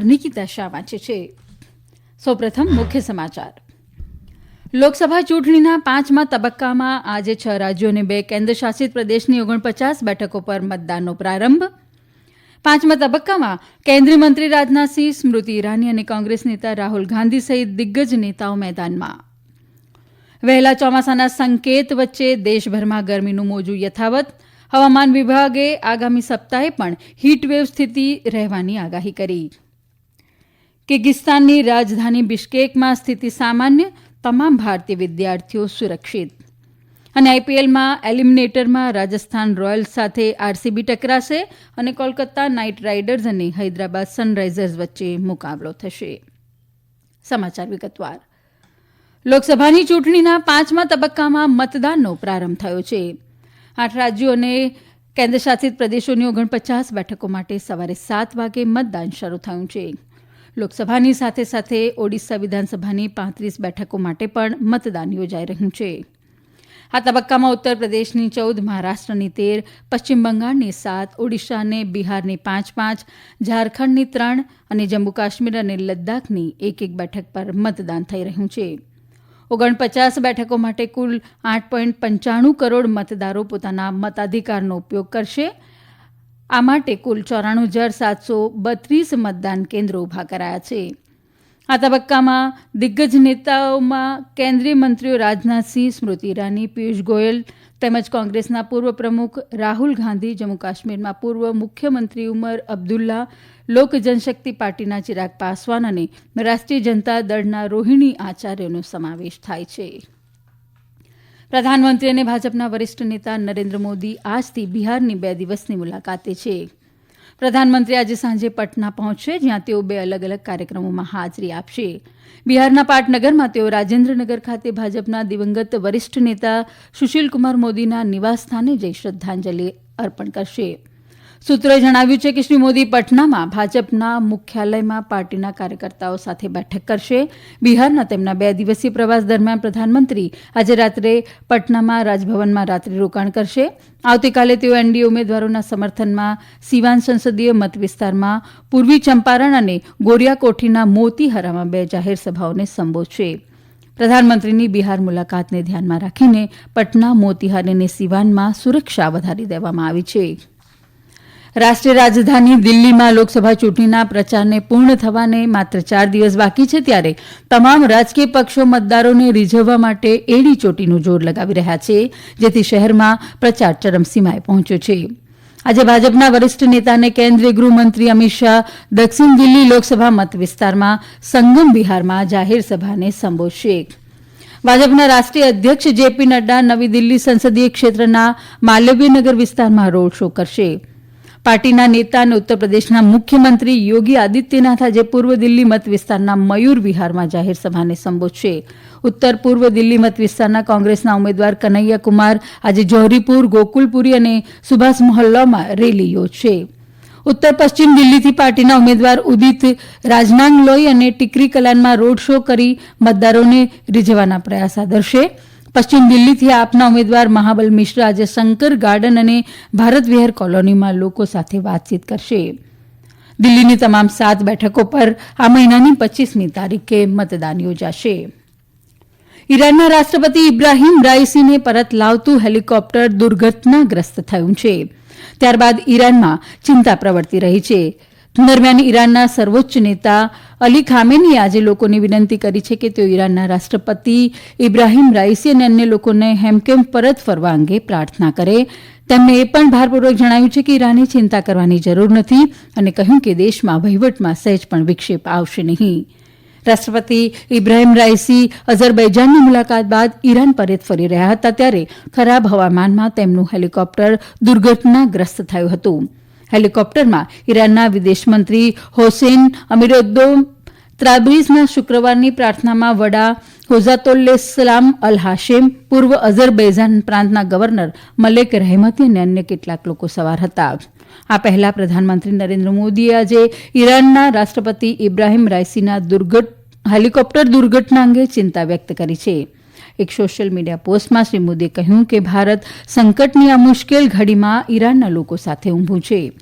નિકિતા શાહ વાંચે છે સૌપ્રથમ મુખ્ય સમાચાર લોકસભા ચૂંટણીના પાંચમા તબક્કામાં આજે છ રાજ્યો અને બે કેન્દ્રશાસિત પ્રદેશની ઓગણપચાસ બેઠકો પર મતદાનનો પ્રારંભ. પાંચમા તબક્કામાં કેન્દ્રીય મંત્રી રાજનાથસિંહ સ્મૃતિ ઇરાની અને કોંગ્રેસ નેતા રાહુલ ગાંધી સહિત દિગ્ગજ નેતાઓ મેદાનમાં. વહેલા ચોમાસાના સંકેત વચ્ચે દેશભરમાં ગરમીનું મોજું યથાવત. હવામાન વિભાગે આગામી સપ્તાહે પણ હીટવેવ સ્થિતિ રહેવાની આગાહી કરી. કિર્ગિસ્તાનની રાજધાની બિશ્કેકમાં સ્થિતિ સામાન્ય, તમામ ભારતીય વિદ્યાર્થીઓ સુરક્ષિત. અને આઈપીએલમાં એલિમિનેટરમાં રાજસ્થાન રોયલ્સ સાથે આરસીબી ટકરાશે અને કોલકાતા નાઇટ રાઇડર્સ અને હૈદરાબાદ સનરાઇઝર્સ વચ્ચે મુકાબલો થશે. સમાચાર વિગતવાર. લોકસભાની ચૂંટણીના પાંચમા તબક્કામાં મતદાનનો પ્રારંભ થયો છે. આઠ રાજ્યો અને કેન્દ્રશાસિત પ્રદેશોની ઓગણપચાસ બેઠકો માટે સવારે સાત વાગે મતદાન શરૂ થયું છે. લોકસભાની સાથે સાથે ઓડિશા વિધાનસભાની પાંત્રીસ બેઠકો માટે પણ મતદાન યોજાઈ રહ્યું છે. આ તબક્કામાં ઉત્તર પ્રદેશની ચૌદ, મહારાષ્ટ્રની તેર, પશ્ચિમ બંગાળની સાત ઓડિશા અને બિહારની પાંચ પાંચ, ઝારખંડની ત્રણ અને જમ્મુ કાશ્મીર અને લદ્દાખની એક એક બેઠક પર મતદાન થઈ રહ્યું છે. ઓગણપચાસ બેઠકો માટે કુલ આઠ પોઈન્ટ પંચાણું કરોડ મતદારો પોતાના મતાધિકારનો ઉપયોગ કરશે આ માટે કુલ ચોરાણું હજાર સાતસો બત્રીસ મતદાન કેન્દ્રો ઊભા કરાયા છે. આ તબક્કામાં દિગ્ગજ નેતાઓમાં કેન્દ્રીય મંત્રીઓ રાજનાથસિંહ સ્મૃતિ ઇરાની પિયુષ ગોયલ તેમજ કોંગ્રેસના પૂર્વ પ્રમુખ રાહુલ ગાંધી, જમ્મુ કાશ્મીરમાં પૂર્વ મુખ્યમંત્રી ઉમર અબ્દુલ્લા, લોક જનશક્તિ પાર્ટીના ચિરાગ પાસવાન અને રાષ્ટ્રીય જનતા દળના રોહિણી આચાર્યનો સમાવેશ થાય છે. પ્રધાનમંત્રી અને ભાજપના વરિષ્ઠ નેતા નરેન્દ્ર મોદી આજથી બિહારની બે દિવસની મુલાકાતે છે. પ્રધાનમંત્રી આજે સાંજે પટના પહોંચશે, જ્યાં તેઓ બે અલગ અલગ કાર્યક્રમોમાં હાજરી આપશે. બિહારના પાટનગરમાં તેઓ રાજેન્દ્રનગર ખાતે ભાજપના દિવંગત વરિષ્ઠ નેતા સુશીલકુમાર મોદીના નિવાસસ્થાને જઈ શ્રદ્ધાંજલિ અર્પણ કરશે. સૂત્રોએ જણાવ્યું છે કે શ્રી મોદી પટનામાં ભાજપના મુખ્યાલયમાં પાર્ટીના કાર્યકર્તાઓ સાથે બેઠક કરશે. બિહારના તેમના બે દિવસીય પ્રવાસ દરમિયાન પ્રધાનમંત્રી આજે રાત્રે પટનામાં રાજભવનમાં રાત્રિ રોકાણ કરશે. આવતીકાલે તેઓ એનડીએ ઉમેદવારોના સમર્થનમાં સિવાન સંસદીય મતવિસ્તારમાં પૂર્વી ચંપારણ અને ગોરિયાકોઠીના મોતીહરામાં બે જાહેર સભાઓને સંબોધશે. પ્રધાનમંત્રીની બિહાર મુલાકાતને ધ્યાનમાં રાખીને પટના, મોતીહાર અને સિવાનમાં સુરક્ષા વધારી દેવામાં આવી છે. રાષ્ટ્રીય રાજધાની દિલ્હીમાં લોકસભા ચૂંટણીના પ્રચારને પૂર્ણ થવાને માત્ર ચાર દિવસ બાકી છે ત્યારે તમામ રાજકીય પક્ષો મતદારોને રીઝવવા માટે એડી ચોટીનું જોર લગાવી રહ્યા છે, જેથી શહેરમાં પ્રચાર ચરમસીમાએ પહોંચ્યો છે. આજે ભાજપના વરિષ્ઠ નેતા અને કેન્દ્રીય ગૃહમંત્રી અમિત શાહ દક્ષિણ દિલ્હી લોકસભા મત વિસ્તારમાં સંગમ બિહારમાં જાહેર સભાને સંબોધશે. ભાજપના રાષ્ટ્રીય અધ્યક્ષ જેપી નડ્ડા નવી દિલ્હી સંસદીય ક્ષેત્રના માલવ્યનગર વિસ્તારમાં રોડ શો કરશે. પાર્ટીના નેતા અને ઉત્તરપ્રદેશના મુખ્યમંત્રી યોગી આદિત્યનાથ આજે પૂર્વ દિલ્હી મત વિસ્તારના મયુર વિહારમાં જાહેર સભાને સંબોધશે. ઉત્તર પૂર્વ દિલ્હી મત વિસ્તારના કોંગ્રેસના ઉમેદવાર કનૈયા કુમાર આજે જોહરીપુર, ગોકુલપુરી અને સુભાષ મહોલ્લામાં રેલી યોજશે. ઉત્તર પશ્ચિમ દિલ્હીથી પાર્ટીના ઉમેદવાર ઉદિત રાજનાંગલોઈ અને ટીકરી કલાનમાં રોડ શો કરી મતદારોને રીઝવવાના પ્રયાસ આદરશે. પશ્ચિમ દિલ્હીથી આપના ઉમેદવાર મહાબલ મિશ્રા આજે શંકર ગાર્ડન અને ભારત વિહાર કોલોનીમાં લોકો સાથે વાતચીત કરશે. દિલ્હીની તમામ સાત બેઠકો પર આ મહિનાની પચ્ચીસમી તારીખે મતદાન યોજાશે. ઈરાનના રાષ્ટ્રપતિ ઇબ્રાહીમ રાઇસીને પરત લાવતું હેલિકોપ્ટર દુર્ઘટનાગ્રસ્ત થયું છે. ત્યારબાદ ઈરાનમાં ચિંતા પ્રવર્તી રહી છે. દરમિયાન ઈરાનના સર્વોચ્ચ નેતા અલી ખામેનીએ આજે લોકોને વિનંતી કરી છે કે તેઓ ઈરાનના રાષ્ટ્રપતિ ઇબ્રાહીમ રાઇસી અને અન્ય લોકોને હેમકેમ પરત ફરવા અંગે પ્રાર્થના કરે. તેમણે એ પણ ભારપૂર્વક જણાવ્યું છે કે ઇરાને ચિંતા કરવાની જરૂર નથી અને કહ્યું કે દેશમાં વહીવટમાં સહેજ પણ વિક્ષેપ આવશે નહીં. રાષ્ટ્રપતિ ઇબ્રાહીમ રાઇસી અઝરબૈજાનની મુલાકાત બાદ ઈરાન પરત ફરી રહ્યા હતા ત્યારે ખરાબ હવામાનમાં તેમનું હેલિકોપ્ટર દુર્ઘટનાગ્રસ્ત થયું હતું. હેલિકોપ્ટરમાં ઈરાનના વિદેશમંત્રી હોસેન અમીરોદ્દો ત્રાબ્રીઝના શુક્રવારની પ્રાર્થનામાં વડા હોઝાતોલ્લેસલામ અલ હાશેમ પૂર્વ અઝરબૈજાન પ્રાંતના ગવર્નર મલેક રહેમતી અને અન્ય કેટલાક લોકો સવાર હતા. આ પહેલા પ્રધાનમંત્રી નરેન્દ્ર મોદીએ આજે ઈરાનના રાષ્ટ્રપતિ ઇબ્રાહીમ રાઇસીના હેલિકોપ્ટર દુર્ઘટના અંગે ચિંતા વ્યક્ત કરી છે. એક સોશિયલ મીડિયા પોસ્ટમાં શ્રી મોદીએ કહ્યું કે ભારત સંકટની આ મુશ્કેલ ઘડીમાં ઈરાનના લોકો સાથે ઉભું છે.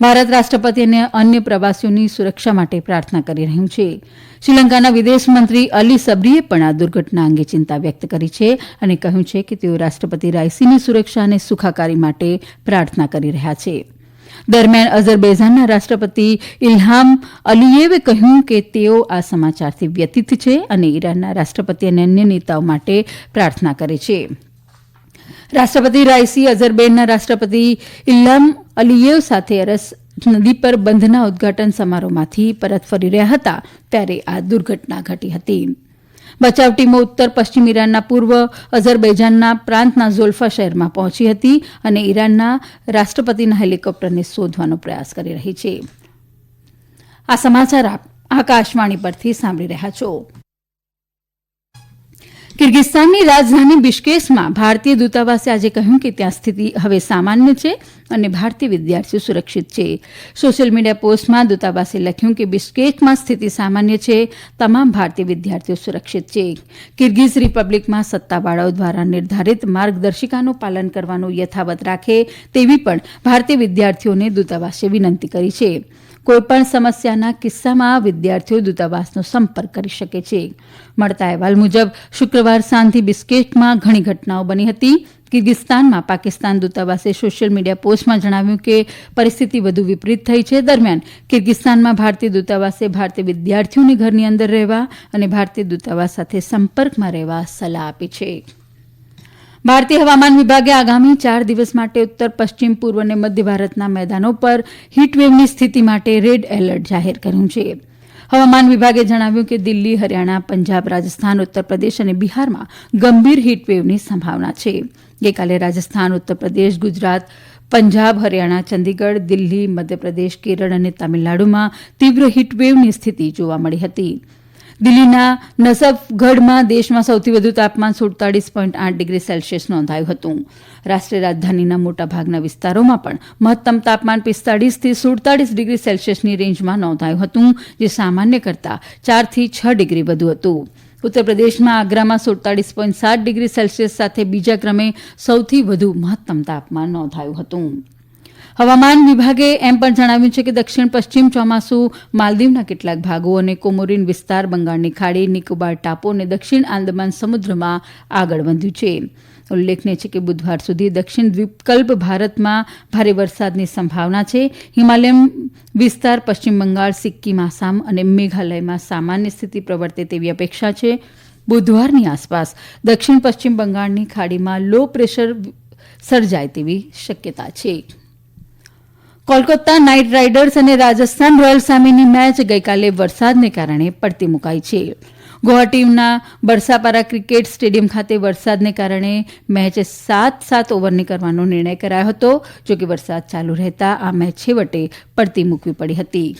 ભારત રાષ્ટ્રપતિ અને અન્ય પ્રવાસીઓની સુરક્ષા માટે પ્રાર્થના કરી રહ્યું છે. શ્રીલંકાના વિદેશ મંત્રી અલી સબરીએ પણ આ દુર્ઘટના અંગે ચિંતા વ્યક્ત કરી છે અને કહ્યું છે કે તેઓ રાષ્ટ્રપતિ રાયસીની સુરક્ષા અને સુખાકારી માટે પ્રાર્થના કરી રહ્યા છે. દરમિયાન અઝરબૈજાનના રાષ્ટ્રપતિ ઇલ્હામ અલીયેવે કહ્યું કે તેઓ આ સમાચારથી વ્યતીત છે અને ઈરાનના રાષ્ટ્રપતિ અને અન્ય નેતાઓ માટે પ્રાર્થના કરે છે. રાષ્ટ્રપતિ રાયસી અઝરબૈનના રાષ્ટ્રપતિ ઇલ્હામ અલીયેવ સાથે અરસ નદી પર બંધના ઉદઘાટન સમારોહમાંથી પરત ફરી રહ્યા હતા ત્યારે આ દુર્ઘટના ઘટી હતી. બચાવ ટીમો ઉત્તર પશ્ચિમ ઈરાનના પૂર્વ અઝરબૈજાનના પ્રાંતના ઝોલ્ફા શહેરમાં પહોંચી હતી અને ઈરાનના રાષ્ટ્રપતિના હેલિકોપ્ટરને શોધવાનો પ્રયાસ કરી રહી છે. આ સમાચાર આપ આકાશવાણી પરથી સાંભળી રહ્યા છો. કિર્ગિસ્તાનની રાજધાની બિશ્કેકમાં ભારતીય દૂતાવાસે આજે કહ્યું કે ત્યાં સ્થિતિ હવે સામાન્ય છે અને ભારતીય વિદ્યાર્થીઓ સુરક્ષિત છે. સોશિયલ મીડિયા પોસ્ટમાં દૂતાવાસે લખ્યું કે બિશ્કેકમાં સ્થિતિ સામાન્ય છે. તમામ ભારતીય વિદ્યાર્થીઓ સુરક્ષિત છે. કિર્ગિઝ રિપબ્લિકમાં સત્તાવાળાઓ દ્વારા નિર્ધારિત માર્ગદર્શિકાનું પાલન કરવાનું યથાવત રાખે તેવી પણ ભારતીય વિદ્યાર્થીઓને દૂતાવાસે વિનંતી કરી છે. કોઈપણ સમસ્યાના કિસ્સામાં વિદ્યાર્થીઓ દૂતાવાસનો સંપર્ક કરી શકે છે. મળતા અહેવાલ મુજબ, શુક્રવાર સાંજથી બિસ્કેટમાં ઘણી ઘટનાઓ બની હતી. કિર્ગિસ્તાનમાં પાકિસ્તાન દૂતાવાસે સોશિયલ મીડિયા પોસ્ટમાં જણાવ્યું કે પરિસ્થિતિ વધુ વિપરીત થઈ છે. દરમિયાન કિર્ગિસ્તાનમાં ભારતીય દૂતાવાસે ભારતીય વિદ્યાર્થીઓને ઘરની અંદર રહેવા અને ભારતીય દૂતાવાસ સાથે સંપર્કમાં રહેવા સલાહ આપી છે. ભારતીય હવામાન વિભાગે આગામી ચાર દિવસ માટે ઉત્તર, પશ્ચિમ, પૂર્વ અને મધ્ય ભારતના મેદાનો પર હીટવેવની સ્થિતિ માટે રેડ એલર્ટ જાહેર કર્યું છે. હવામાન વિભાગે જણાવ્યું કે દિલ્હી, હરિયાણા, પંજાબ, રાજસ્થાન, ઉત્તર પ્રદેશ અને બિહારમાં ગંભીર હીટવેવની સંભાવના છે. ગઈકાલે રાજસ્થાન, ઉત્તર પ્રદેશ, ગુજરાત, પંજાબ, હરિયાણા, ચંદીગઢ, દિલ્હી, મધ્યપ્રદેશ, કેરળ અને તમિલનાડુમાં તીવ્ર હીટવેવની સ્થિતિ જોવા મળી હતી. દિલ્હીના નસફગઢમાં દેશમાં સૌથી વધુ તાપમાન સુડતાલીસ પોઈન્ટ આઠ ડિગ્રી સેલ્સિયસ નોંધાયું હતું. રાષ્ટ્રીય રાજધાનીના મોટાભાગના વિસ્તારોમાં પણ મહત્તમ તાપમાન પિસ્તાળીસથી સુડતાલીસ ડિગ્રી સેલ્સિયસની રેન્જમાં નોંધાયું હતું, જે સામાન્ય કરતાં ચારથી છ ડિગ્રી વધુ હતું. ઉત્તર પ્રદેશમાં આગ્રામાં સુડતાલીસ પોઈન્ટ સાત ડિગ્રી સેલ્સિયસ સાથે બીજા ક્રમે સૌથી વધુ મહત્તમ તાપમાન નોંધાયું હતું. હવામાન વિભાગે એમ પણ જણાવ્યું છે કે દક્ષિણ પશ્ચિમ ચોમાસુ માલદીવના કેટલાક ભાગો અને કોમોરીન વિસ્તાર, બંગાળની ખાડી, નિકોબાર ટાપુ અને દક્ષિણ આંદમાન સમુદ્રમાં આગળ વધ્યું છે. ઉલ્લેખનીય છે કે બુધવાર સુધી દક્ષિણ દ્વીપકલ્પ ભારતમાં ભારે વરસાદની સંભાવના છે. હિમાલયન વિસ્તાર, પશ્ચિમ બંગાળ, સિક્કિમ, આસામ અને મેઘાલયમાં સામાન્ય સ્થિતિ પ્રવર્તે તેવી અપેક્ષા છે. બુધવારની આસપાસ દક્ષિણ પશ્ચિમ બંગાળની ખાડીમાં લો પ્રેશર સર્જાય તેવી શક્યતા છે. કોલકાતા નાઇટ રાઇડર્સ અને રાજસ્થાન રોયલ્સ સામેની મેચ ગઈકાલે વરસાદને કારણે પડતી મુકાઈ છે. ગુવાહાટીના બરસાપારા ક્રિકેટ સ્ટેડિયમ ખાતે વરસાદને કારણે મેચ સાત સાત ઓવરની કરવાનો નિર્ણય કરાયો હતો. જોકે વરસાદ ચાલુ રહેતા આ મેચ છેવટે પડતી મૂકવી પડી હતી.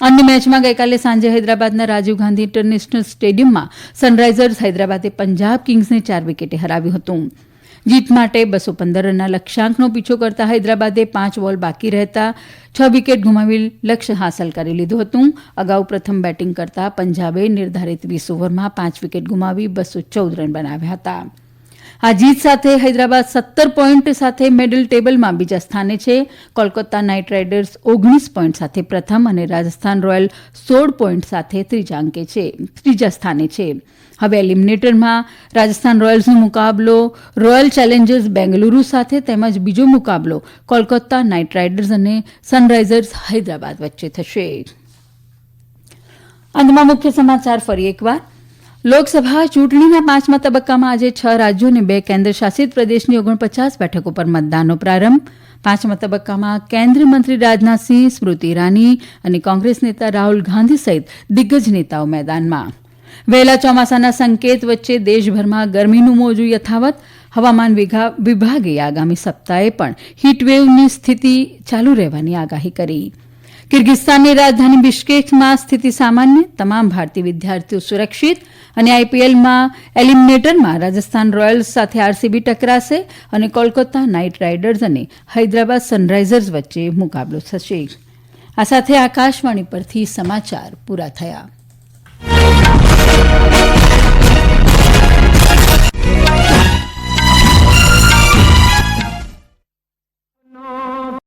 અન્ય મેચમાં ગઈકાલે સાંજે હૈદરાબાદના રાજીવ ગાંધી ઇન્ટરનેશનલ સ્ટેડિયમમાં સનરાઇઝર્સ હૈદરાબાદે પંજાબ કિંગ્સને ચાર વિકેટે હરાવ્યું હતું. જીત માટે બસો પંદર રનના લક્ષ્યાંકનો પીછો કરતા હૈદરાબાદે પાંચ બોલ બાકી રહેતા છ વિકેટ ગુમાવી લક્ષ્ય હાંસલ કરી લીધું હતું. અગાઉ પ્રથમ બેટિંગ કરતા પંજાબે નિર્ધારિત વીસ ઓવરમાં પાંચ વિકેટ ગુમાવી બસો ચૌદ રન બનાવ્યા હતા. આ જીત સાથે હૈદરાબાદ સત્તર પોઈન્ટ સાથે મેડલ ટેબલમાં બીજા સ્થાને છે. કોલકાતા નાઇટ રાઇડર્સ ઓગણીસ પોઈન્ટ સાથે પ્રથમ અને રાજસ્થાન રોયલ સોળ પોઈન્ટ સાથે ત્રીજા અંકે છે, ત્રીજા સ્થાને છે. હવે એલિમિનેટરમાં રાજસ્થાન રોયલ્સનો મુકાબલો, રોયલ ચેલેન્જર્સ બેંગલુરુ સાથે તેમજ બીજો મુકાબલો કોલકાતા નાઇટ રાઇડર્સ અને સનરાઇઝર્સ હૈદરાબાદ વચ્ચે થશે. અંતમાં મુખ્ય સમાચાર ફરી એકવાર. લોકસભા ચૂંટણીના પાંચમા તબક્કામાં આજે છ રાજ્યો અને બે કેન્દ્ર શાસિત પ્રદેશની ઓગણપચાસ બેઠકો પર મતદાનનો પ્રારંભ. પાંચમા તબક્કામાં કેન્દ્રીય મંત્રી રાજનાથસિંહ સ્મૃતિ ઇરાની અને કોંગ્રેસ નેતા રાહુલ ગાંધી સહિત દિગ્ગજ નેતાઓ મેદાનમાં. વહેલા ચોમાસાના સંકેત વચ્ચે દેશભરમાં ગરમીનું મોજું યથાવત. હવામાન વિભાગે આગામી સપ્તાહે પણ હીટવેવની સ્થિતિ ચાલુ રહેવાની આગાહી કરી. કિર્ગિસ્તાનની રાજધાની બિશ્કેકમાં સ્થિતિ સામાન્ય, તમામ ભારતીય વિદ્યાર્થીઓ સુરક્ષિત અને આઈપીએલમાં એલિમિનેટરમાં રાજસ્થાન રોયલ્સ સાથે આરસીબી ટકરાશે અને કોલકાતા નાઇટ રાઇડર્સ અને હૈદરાબાદ સનરાઇઝર્સ વચ્ચે મુકાબલો થશે. આ સાથે આકાશવાણી પરથી સમાચાર પૂરા થયા.